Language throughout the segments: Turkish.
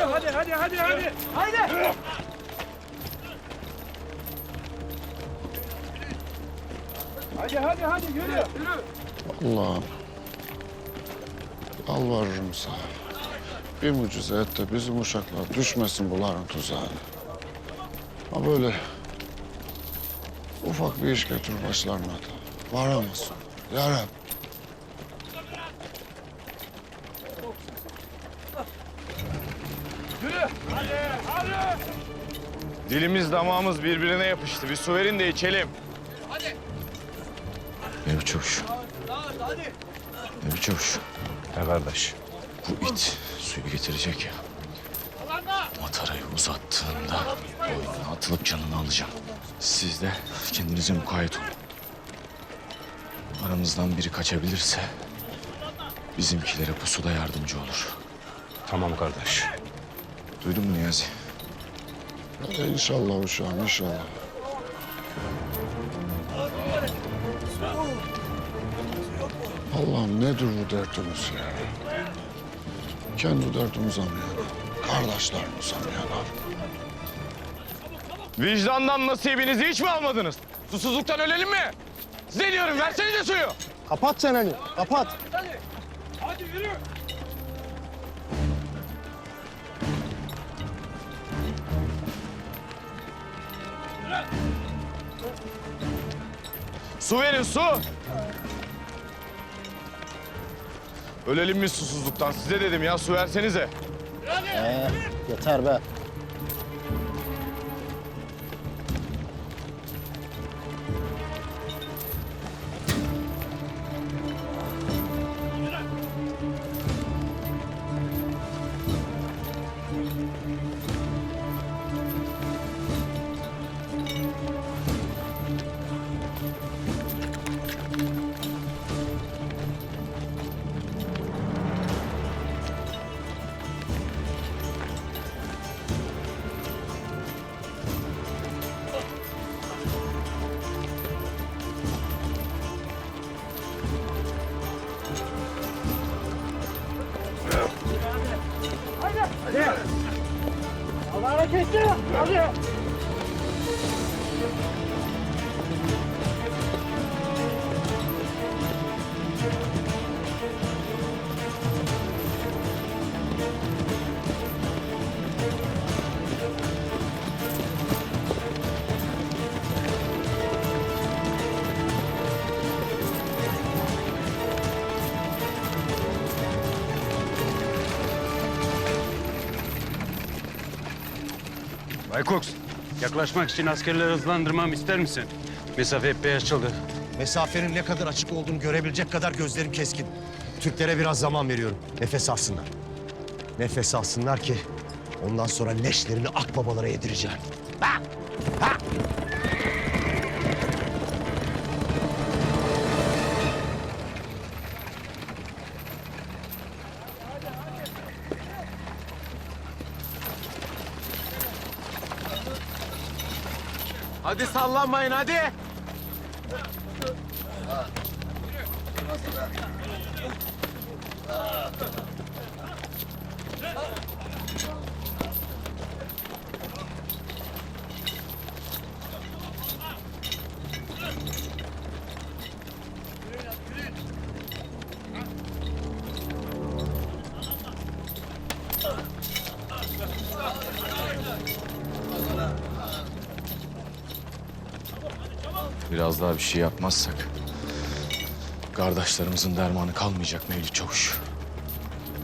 Hadi hadi hadi hadi. Haydi. Hadi hadi hadi yürü yürü. Allah'ım. Alvarırım sana. Bir mucize et de bizim uşaklar düşmesin bunların tuzağına. Ha böyle ufak bir iş götür başlarına da. Varamazsın. Ya Hadi hadi. Dilimiz damağımız birbirine yapıştı. Bir su verin de içelim. Mevcut çavuş. Mevcut çavuş. Ne kardeş? Bu it suyu getirecek ya. Matarayı uzattığında boynuna atılıp canını alacağım. Siz de kendinize mukayyet olun. Aramızdan biri kaçabilirse bizimkilere pusuda yardımcı olur. Tamam kardeş. Duydun mu Niyazi? Hadi inşallah uşağım inşallah. Allah'ım nedir bu dertimiz ya? Kendi derdimize mi yanar? Kardeşlerimize mi yanar? Vicdandan nasibinizi hiç mi almadınız? Susuzluktan ölelim mi? Size diyorum versenize suyu. Kapat çeneni, kapat. Hadi yürü. Su verin su. Ölelim mi susuzluktan? Size dedim ya su versenize. Ee, yeter be. Allah hareketli. Hadi. Baykoks, yaklaşmak için askerleri hızlandırmam ister misin? Mesafe epey açıldı. Mesafenin ne kadar açık olduğunu görebilecek kadar gözlerim keskin. Türklere biraz zaman veriyorum. Nefes alsınlar. Nefes alsınlar ki ondan sonra leşlerini akbabalara yedireceğim. Hadi sallanmayın hadi. Biraz daha bir şey yapmazsak kardeşlerimizin dermanı kalmayacak Mevlüt Çavuş.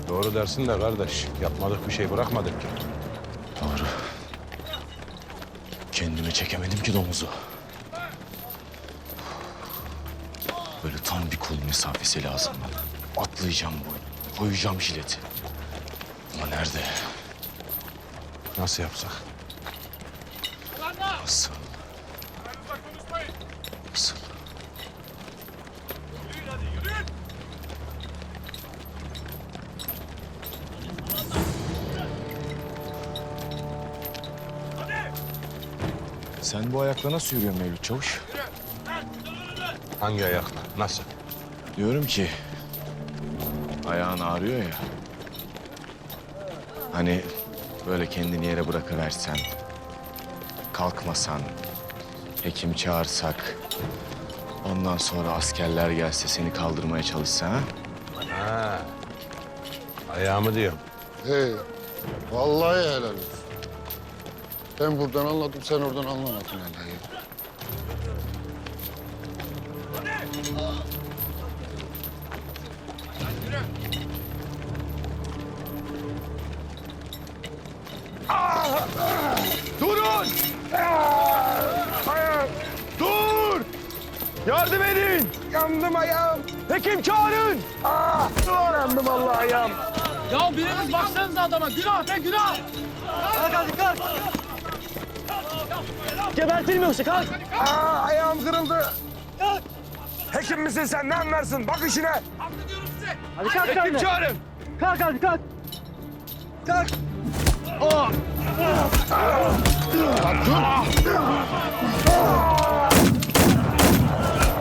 Doğru dersin de kardeş. Yapmadık bir şey bırakmadık ki. Doğru. Kendime çekemedim ki domuzu. Böyle tam bir kol mesafesi lazım bana. Atlayacağım boynu, koyacağım jileti. Ama nerede? Nasıl yapsak? Nasıl? Sen bu ayakla nasıl yürüyorsun Mevlüt Çavuş? Hangi ayakla? Nasıl? Diyorum ki ayağın ağrıyor ya. Hani böyle kendini yere bırakıversen, kalkmasan, hekim çağırsak, Ondan sonra askerler gelse seni kaldırmaya çalışsa ha? Ha. Ayağımı diyorum. Hey, vallahi helal olsun. Ben buradan anladım, sen oradan anlamadın hele. ya. Durun! Dur! Yardım edin! Yandım ayağım. Hekim çağırın. Ah, yandım Allah ayağım. Ya biriniz baksanıza adama. Günah be günah. Kalk hadi kalk. Gebertelim yoksa kalk. Aa, ayağım kırıldı. Hekim misin sen? Ne anlarsın? Bak işine. Hadi kalk sen Hekim de. çağırın. Kalk hadi kalk. Kalk.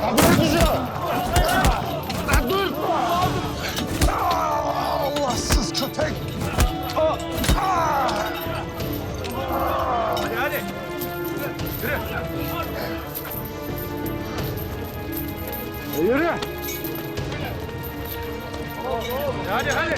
Ha bırak bizi! Lan Yürü. Hadi hadi.